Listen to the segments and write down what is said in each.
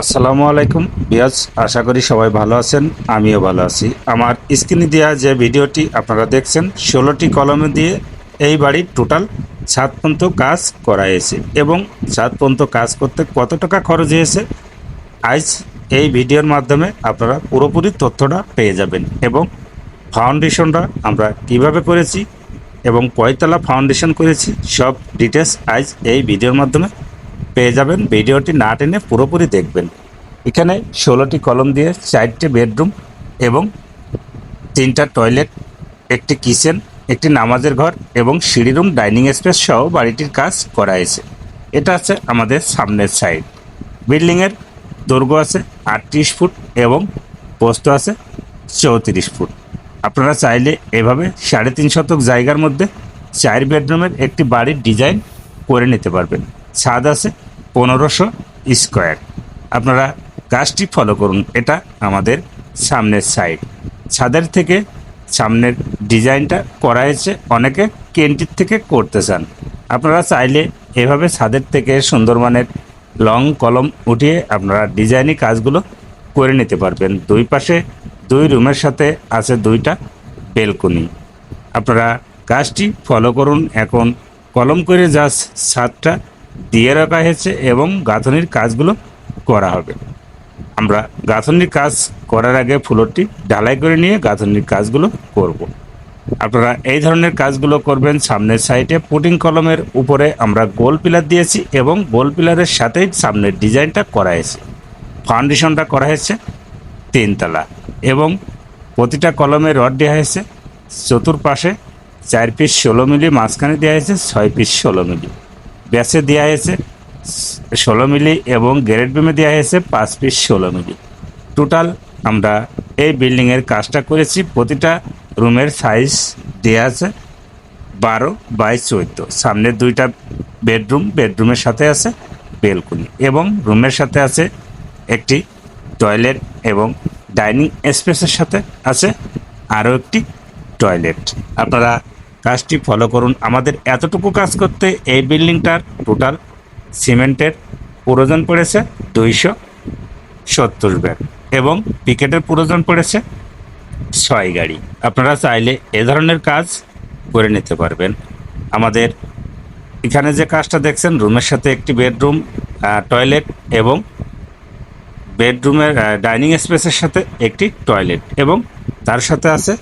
আসসালামু আলাইকুম বিয়াজ, আশা করি সবাই ভালো আছেন, আমিও ভালো আছি। আমার স্ক্রিনে দেওয়া যে ভিডিওটি আপনারা দেখছেন, ষোলোটি কলমে দিয়ে এই বাড়ির টোটাল সাত পর্যন্ত কাজ করা হয়েছে এবং সাত পর্যন্ত কাজ করতে কত টাকা খরচ হয়েছে, আজ এই ভিডিওর মাধ্যমে আপনারা পুরোপুরি তথ্যটা পেয়ে যাবেন এবং ফাউন্ডেশনটা আমরা কীভাবে করেছি এবং কয়তলা ফাউন্ডেশন করেছি, সব ডিটেলস আজ এই ভিডিওর মাধ্যমে পেয়ে যাবেন। ভিডিওটি না টেনে পুরোপুরি দেখবেন। এখানে ষোলোটি কলম দিয়ে চারটে বেডরুম এবং তিনটা টয়লেট, একটি কিচেন, একটি নামাজের ঘর এবং সিঁড়ি রুম, ডাইনিং স্পেস সহ বাড়িটির কাজ করা হয়েছে। এটা আছে আমাদের সামনের সাইড। বিল্ডিংয়ের দৈর্ঘ্য আছে আটত্রিশ ফুট এবং পোস্ত আছে চৌত্রিশ ফুট। আপনারা চাইলে এভাবে সাড়ে তিন শতক জায়গার মধ্যে চার বেডরুমের একটি বাড়ির ডিজাইন করে নিতে পারবেন। ছাদ আছে পনেরোশো স্কোয়ার। আপনারা কাজটি ফলো করুন, এটা আমাদের সামনের সাইড ছাদের থেকে সামনের ডিজাইনটা করা হয়েছে, অনেকে কেন্টির থেকে করতে চান। আপনারা চাইলে এভাবে ছাদের থেকে সুন্দরবনের লং কলম উঠিয়ে আপনারা ডিজাইনি কাজগুলো করে নিতে পারবেন। দুই পাশে দুই রুমের সাথে আছে দুইটা বেলকনি। আপনারা কাজটি ফলো করুন। এখন কলম করে জাস্ট ছাদটা দিয়ে রাখা হয়েছে এবং গাঁথনির কাজগুলো করা হবে। আমরা গাঁথনির কাজ করার আগে ফ্লোরটি ঢালাই করে নিয়ে গাঁথনির কাজগুলো করব। আপনারা এই ধরনের কাজগুলো করবেন সামনের সাইডে পুটিং কলমের উপরে আমরা গোল পিলার দিয়েছি এবং গোল পিলারের সাথেই সামনের ডিজাইনটা করা হয়েছে। ফাউন্ডেশনটা করা হয়েছে তিনতলা এবং প্রতিটা কলমে রড দেওয়া হয়েছে। চতুর্পাশে চার পিস ষোলো মিলি, মাঝখানে দেওয়া হয়েছে ছয় পিস ষোলো মিলি। ব্যাসে দেওয়া হয়েছে, ষোলো মিলি এবং গ্রেড বিমে দেওয়া হয়েছে, পাঁচ পিস ষোলো মিলি। টোটাল আমরা এই বিল্ডিংয়ের কাজটা করেছি, প্রতিটা রুমের সাইজ দেওয়া আছে বারো বাই চৌদ্দ। সামনের দুইটা বেডরুম বেডরুমের সাথে আছে বেলকুনি এবং রুমের সাথে আছে একটি টয়লেট এবং ডাইনিং স্পেসের সাথে আছে আরও একটি টয়লেট আপনারা কাজটি ফলো করুন। আমাদের এতটুকু কাজ করতে এই বিল্ডিংটার টোটাল সিমেন্টের প্রয়োজন পড়েছে দুইশো সত্তর ব্যাগ এবং পিকেটের প্রয়োজন পড়েছে ছয় গাড়ি। আপনারা চাইলে এ ধরনের কাজ করে নিতে পারবেন। আমাদের এখানে যে কাজটা দেখছেন, রুমের সাথে একটি বেডরুম টয়লেট এবং বেডরুমের ডাইনিং স্পেসের সাথে একটি টয়লেট এবং তার সাথে আছে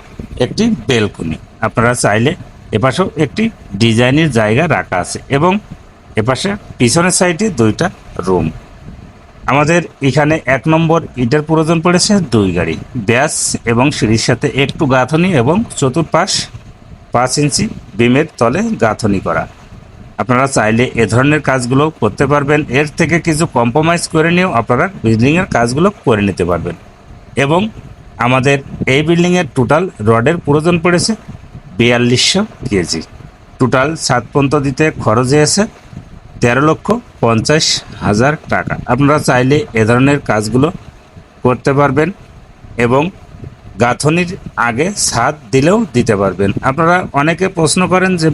একটি বেলকনি আপনারা চাইলে এপাশেও একটি ডিজাইনের জায়গা রাখা আছে এবং এপাশে পিছনের সাইডে দুইটা রুম। আমাদের এখানে এক নম্বর ইটের প্রয়োজন পড়েছে দুই গাড়ি, ব্যাস এবং সিঁড়ির সাথে একটু গাঁথনি এবং চতুর্পাশ পাঁচ ইঞ্চি বিমের তলে গাঁথনি করা। আপনারা চাইলে এ ধরনের কাজগুলো করতে পারবেন। এর থেকে কিছু কম্প্রোমাইজ করে নিয়েও আপনারা বিল্ডিংয়ের কাজগুলো করে নিতে পারবেন। এবং আমাদের এই বিল্ডিংয়ের টোটাল রডের প্রয়োজন পড়েছে বিয়াল্লিশশো। কেজি। টোটাল সাত পর্যন্ত দিতে খরচ হয়েছে তেরো লক্ষ পঞ্চাশ হাজার টাকা। আপনারা চাইলে এ ধরনের কাজগুলো করতে পারবেন এবং গাঁথনির আগে ছাদ দিলেও দিতে পারবেন। আপনারা অনেকে প্রশ্ন করেন যে